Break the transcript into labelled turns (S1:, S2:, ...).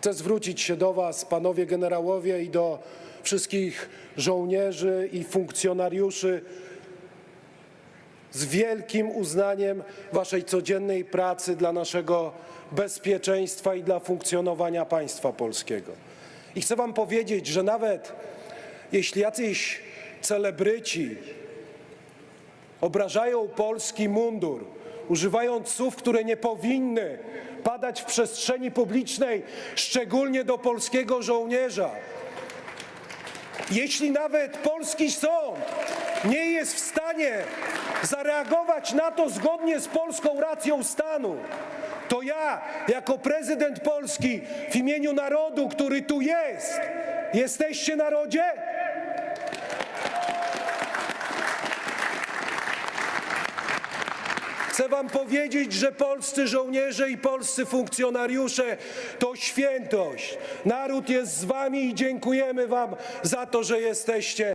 S1: Chcę zwrócić się do Was, panowie generałowie, i do wszystkich żołnierzy i funkcjonariuszy z wielkim uznaniem Waszej codziennej pracy dla naszego bezpieczeństwa i dla funkcjonowania państwa polskiego. I chcę Wam powiedzieć, że nawet jeśli jacyś celebryci obrażają polski mundur, używając słów, które nie powinny padać w przestrzeni publicznej, szczególnie do polskiego żołnierza. Jeśli nawet polski sąd nie jest w stanie zareagować na to zgodnie z polską racją stanu, to ja, jako prezydent Polski, w imieniu narodu, który tu jest, jesteście narodzie? Chcę Wam powiedzieć, że polscy żołnierze i polscy funkcjonariusze to świętość. Naród jest z Wami i dziękujemy Wam za to, że jesteście.